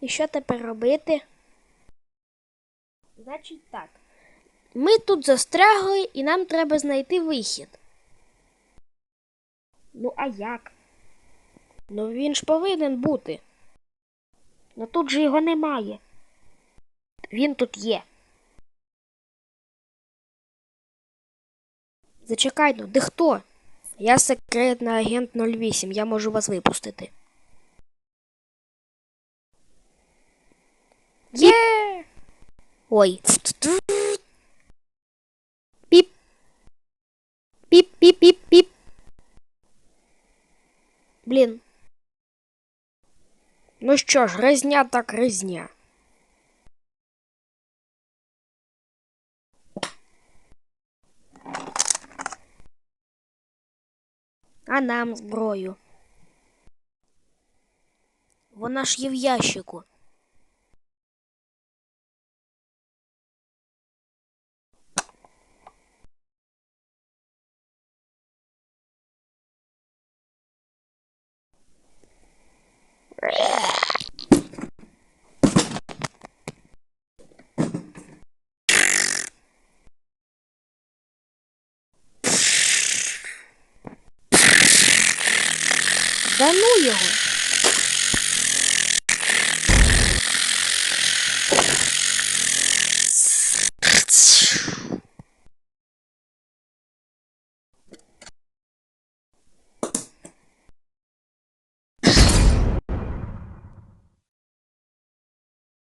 І що тепер робити? Значить так. Ми тут застрягли і нам треба знайти вихід. Ну, а як? Ну він ж повинен бути. Ну тут же його немає. Він тут є. Зачекай, ну, де хто? Я секретний агент 08, я можу вас випустити. Є! Ой. Піп. Піп-піп-піп-піп. Блін. Ну що ж, гризня так гризня. А нам зброю. Вона ж є в ящику. Да ну його.